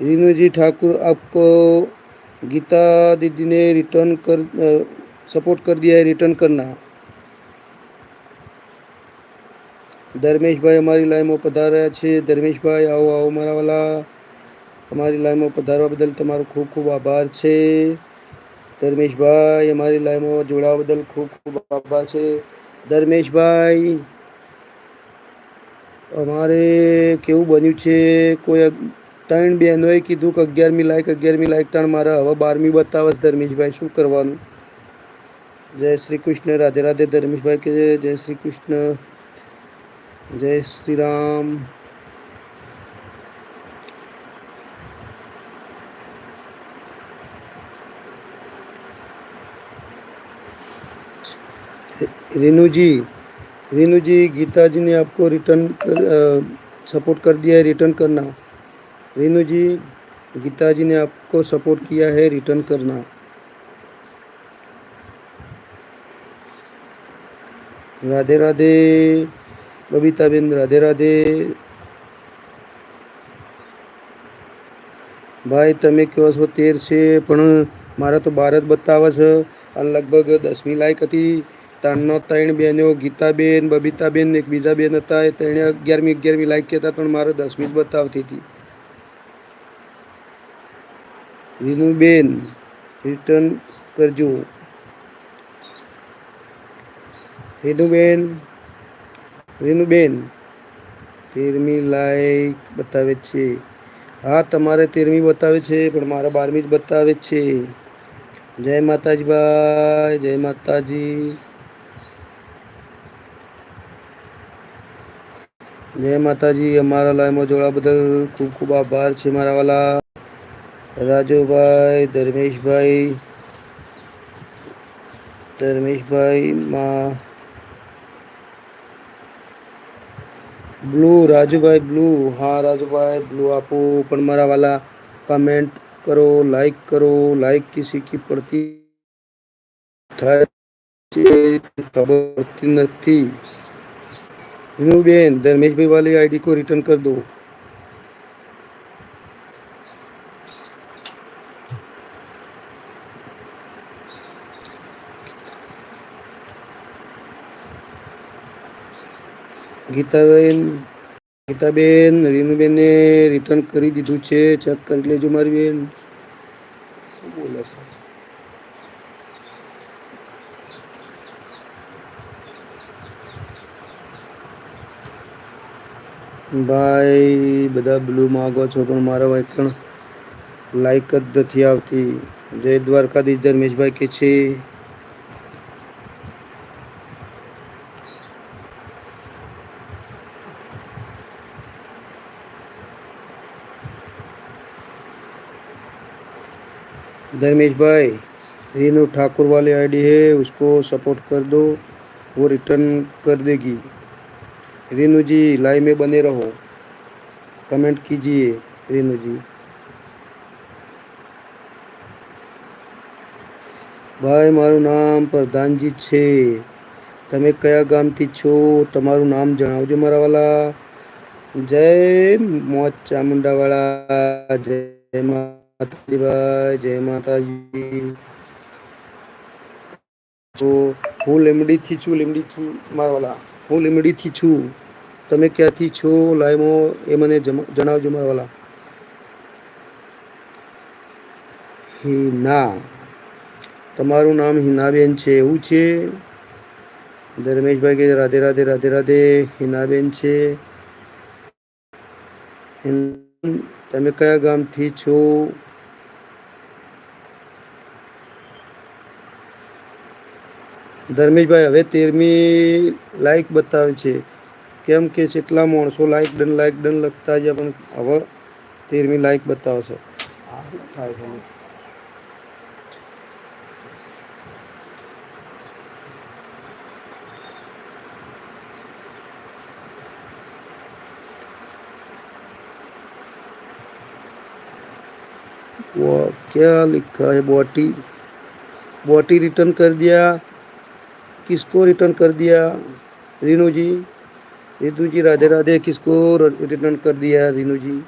रीनू जी ठाकुर आपको गीता दीदी ने रिटर्न कर सपोर्ट कर दिया है रिटर्न करना ધર્મેશભાઈ અમારી લાઈનમાં પધાર્યા છે ધર્મેશભાઈ આવો આવો મારા વાલા અમારી લાઈનમાં પધારવા બદલ તમારો ખૂબ ખૂબ આભાર છે ધર્મેશભાઈ અમારી લાઈનમાં જોડાવા બદલ ખૂબ ખૂબ આભાર છે ધર્મેશભાઈ અમારે કેવું બન્યું છે કોઈ ત્રણ બહેનોએ કીધું કે અગિયારમી લાયક અગિયારમી લાયક ત્રણ મારા હવે બારમી બતાવે છે ધર્મેશભાઈ શું કરવાનું જય શ્રી કૃષ્ણ રાધે રાધે ધર્મેશભાઈ કે જય શ્રી કૃષ્ણ જય શ્રી રામ रेनू जी रेनू जी गीता जी ने आपको रिटर्न कर सपोर्ट कर दिया है रिटर्न करना रेनू जी गीता जी ने आपको सपोर्ट किया है रिटर्न करना राधे राधे બબીતાબેન રાધે રાધે ભાઈ તમે કહો છો તેર છે પણ મારા તો બાર જ બતાવે છે અને લગભગ દસમી લાયક હતી ત્રણનો ત્રણ બહેનો ગીતાબેન બબીતાબેન ને એક બીજા બેન હતા એ ત્રણે અગિયારમી અગિયારમી લાયક કહેતા પણ મારે દસમી જ બતાવતી હતી વિનુબેન રિટર્ન કરજો. વિનુબેન રીનુબેન તેરમી લાઈક બતાવે છે. હા, તમારે તેરમી બતાવે છે, પણ મારા બારમી જ બતાવે છે. જય માતાજી ભાઈ જય માતાજી. જય માતાજી, અમારા લાઈમાં જોડા બદલ ખૂબ ખૂબ આભાર છે મારા વાલા. રાજુભાઈ ધર્મેશભાઈ ધર્મેશભાઈ માં બ્લુ રાજુભાઈ બ્લુ હા રાજુભાઈ બ્લુ આપો પણ મારા વાલા કમેન્ટ કરો લાઈક કરો લાઈક કિસી કી પડતી થાય છે ખબર પડતી નથી બેન ધર્મેશભાઈ વાલી આઈડી को रिटर्न कर दो ગીતાબેન ગીતાબેન, રીનુબેને રિટર્ન કરી દીધું છે ચેક કરી લેજો મારી બેન. શું બોલે છે? ભાઈ, બધા બ્લુ માગો છો, પણ મારા ભાઈ પણ લાઈક જ નથી આવતી. જય દ્વારકાધીશ ધર્મેશભાઈ કે છે. धर्मेश भाई रीनू ठाकुर वाली आईडी है उसको सपोर्ट कर दो वो रिटर्न कर देगी रीनू जी लाइव में बने रहो कमेंट कीजिए रीनू जी ભાઈ મારું નામ પ્રધાનજી છે તમે કયા ગામથી છો તમારું નામ જણાવજો મારા વાલા જય મોજ ચામુંડાવાળા જય માતાજી ભાઈ જય માતાજી. તો હું લીમડીથી છું લીમડીથી મારા વાલા. હું લીમડીથી છું. તમે ક્યાંથી છો, લાઈમો, એ મને જણાવજો મારા વાલા. હિના. તમારું નામ હિનાબેન છે, એવું છે? ધર્મેશભાઈ કે રાધે રાધે રાધે રાધે, હિનાબેન છે. તમે કયા ગામથી છો? ધર્મેશભાઈ હવે તેરમી લાઈક બતાવે છે કેમ કે જેટલા માણસો લાઈક ડન લાઈક ડન લખતા છે પણ હવે તેરમી લાઈક બતાવે છે આ શું થાય છે वो क्या लिखा है बोटी बोटी रिटर्न कर दिया किसको रिटर्न कर दिया रीनू जी रीनू जी राधे राधे किसको रिटर्न कर दिया रीनू जी